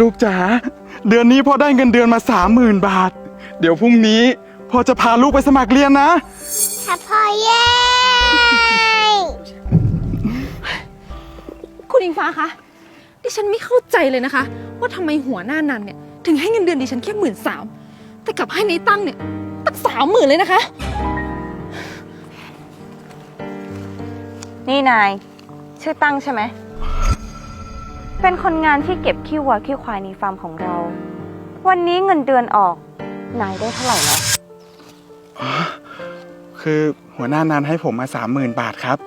ลูกจ๋าเดือนนี้พ่อได้เงินเดือนมาสามหมื่นบาท เดี๋ยวพรุ่งนี้พ่อจะพาลูกไปสมัครเรียนนะ ค่ะพ่อเย้ คุณอิงฟ้าคะ ดิฉันไม่เข้าใจเลยนะคะ ว่าทำไมหัวหน้านันเนี่ย ถึงให้เงินเดือนดิฉันแค่หมื่นสามแต่กลับให้ในตั้งเนี่ยตั้งสามหมื่นเลยนะคะ นี่นาย ชื่อตั้งใช่ไหม เป็นคนงานที่เก็บขี้วัวขี้ควายในฟาร์มของเรา วันนี้เงินเดือนออก นายได้เท่าไหร่แล้วคือหัวหน้านานให้ผมมาสามหมื่นบาทครับ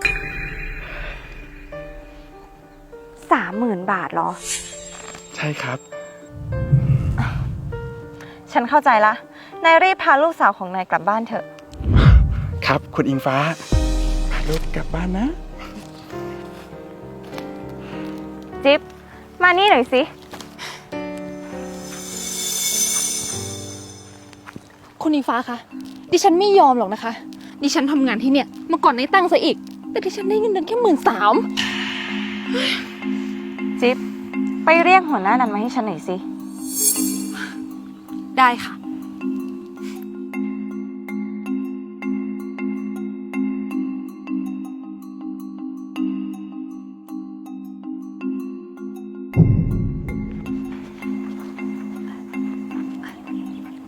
สามหมื่นบาทเหรอ ใช่ครับ ฉันเข้าใจละ นายรีบพาลูกสาวของนายกลับบ้านเถอะ ครับ คุณอิงฟ้าพาลูกกลับบ้านนะ จิ๊บ มานี่หน่อยสิ คุณอิงฟ้าคะดิฉันไม่ยอมหรอกนะคะ ดิฉันทำงานที่เนี่ยมาก่อนในตั้งซะอีก แต่ดิฉันได้เงินเดือนแค่หมื่นสามจิ๊บ ไปเรียกหัวหน้านั้นมาให้ฉันหน่อยสิ ได้ค่ะ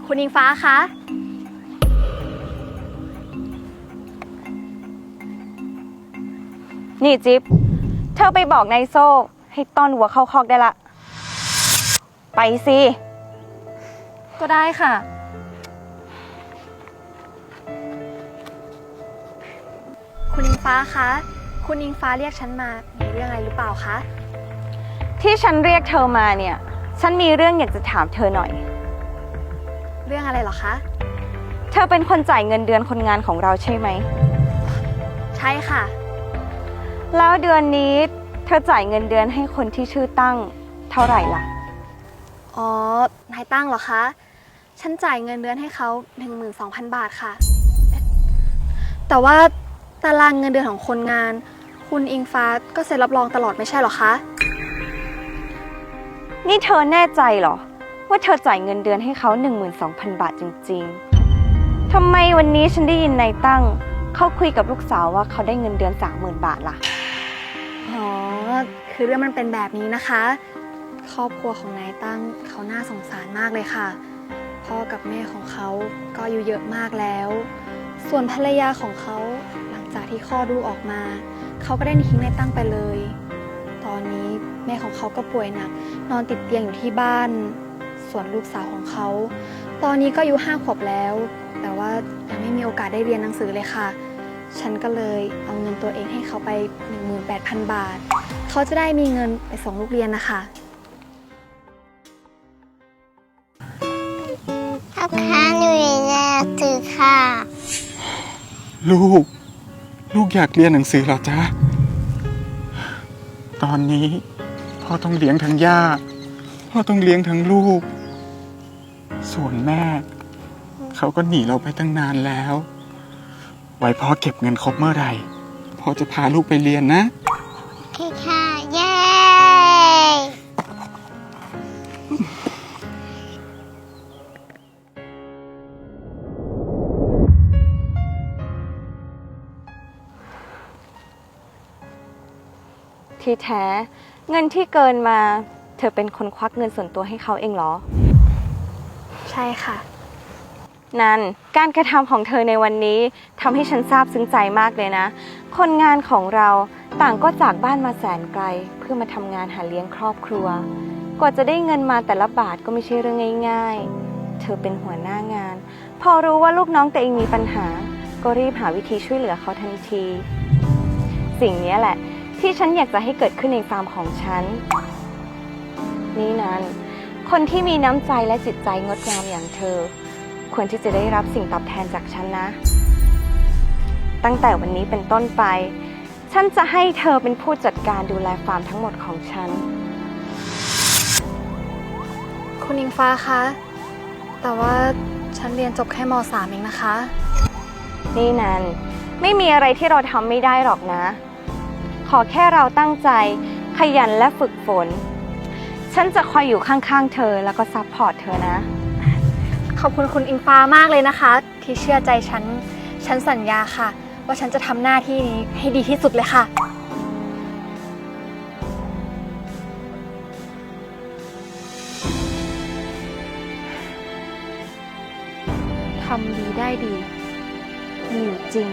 คุณอิงฟ้าคะ นี่จิ๊บ เธอไปบอกนายโซ่ ให้ต้อนวัวเข้าคอกได้ละ ไปสิ ก็ได้ค่ะ คุณอิงฟ้าคะ คุณอิงฟ้าเรียกฉันมามีเรื่องอะไรหรือเปล่าคะ ที่ฉันเรียกเธอมาเนี่ย ฉันมีเรื่องอยากจะถามเธอหน่อย เรื่องอะไรเหรอคะ เธอเป็นคนจ่ายเงินเดือนคนงานของเราใช่ไหม ใช่ค่ะ แล้วเดือนนี้เธอจ่ายเงินเดือนให้คนที่ชื่อตั้งเท่าไหร่ล่ะ อ๋อ นายตั้งเหรอคะ ฉันจ่ายเงินเดือนให้เขา 12,000 บาทค่ะ แต่ว่าตารางเงินเดือนของคนงาน คุณอิงฟ้าก็เซ็นรับรองตลอดไม่ใช่เหรอคะ นี่เธอแน่ใจเหรอ ว่าเธอจ่ายเงินเดือนให้เขา 12,000 บาทจริงๆ ทำไมวันนี้ฉันได้ยินนายตั้ง เขาคุยกับลูกสาวว่าเขาได้เงินเดือน 30,000 บาทล่ะ อ๋อ คือเรื่องมันเป็นแบบนี้นะคะ ครอบครัวของนายตั้งเขาน่าสงสารมากเลยค่ะ พ่อกับแม่ของเขาก็อายุเยอะมากแล้ว ส่วนภรรยาของเขาหลังจากที่คลอดลูกออกมา เขาก็ได้ทิ้งนายตั้งไปเลย ตอนนี้แม่ของเขาก็ป่วยหนัก นอนติดเตียงอยู่ที่บ้าน ส่วนลูกสาวของเขา ตอนนี้ก็อายุห้าขวบแล้ว แต่ว่ายังไม่มีโอกาสได้เรียนหนังสือเลยค่ะ ฉันก็เลยเอาเงินตัวเองให้เขาไป 18,000 บาท เขาจะได้มีเงินไปส่งลูกเรียนนะคะครับค่ะหนูอยากเรียนหนังสือค่ะ ลูก ลูกอยากเรียนหนังสือเหรอจ๊ะ ตอนนี้พ่อต้องเลี้ยงทั้งย่า พ่อต้องเลี้ยงทั้งลูก ส่วนแม่ เขาก็หนีเราไปตั้งนานแล้ว ไว้พ่อเก็บเงินครบเมื่อไหร่พ่อจะพาลูกไปเรียนนะ โอเคค่ะ เย้ ที่แท้ เงินที่เกินมา เธอเป็นคนควักเงินส่วนตัวให้เขาเองเหรอ ใช่ค่ะ นันการกระทำของเธอในวันนี้ทำให้ฉันซาบซึ้งใจมากเลยนะ คนงานของเราต่างก็จากบ้านมาแสนไกล เพื่อมาทำงานหาเลี้ยงครอบครัว กว่าจะได้เงินมาแต่ละบาทก็ไม่ใช่เรื่องง่าย ๆ เธอเป็นหัวหน้างาน พอรู้ว่าลูกน้องตัวเองมีปัญหา ก็รีบหาวิธีช่วยเหลือเขาทันที สิ่งนี้แหละ ที่ฉันอยากจะให้เกิดขึ้นในฟาร์มของฉัน นี่นัน คนที่มีน้ำใจและจิตใจงดงามอย่างเธอ ควรที่จะได้รับสิ่งตอบแทนจากฉันนะ ตั้งแต่วันนี้เป็นต้นไป ฉันจะให้เธอเป็นผู้จัดการดูแลฟาร์มทั้งหมดของฉัน คุณอิงฟ้าคะ แต่ว่าฉันเรียนจบแค่ม .3 เองนะคะ นี่นันไม่มีอะไรที่เราทำไม่ได้หรอกนะ ขอแค่เราตั้งใจ ขยันและฝึกฝนฉ ฉันจะคอยอยู่ข้างๆเธอแล้วก็ซัพพอร์ตเธอนะ ขอบคุณคุณอิงฟ้ามากเลยนะคะ ที่เชื่อใจฉัน ฉันสัญญาค่ะ ว่าฉันจะทำหน้าที่นี้ให้ดีที่สุดเลยค่ะ ทำดีได้ดี มีอยู่จริง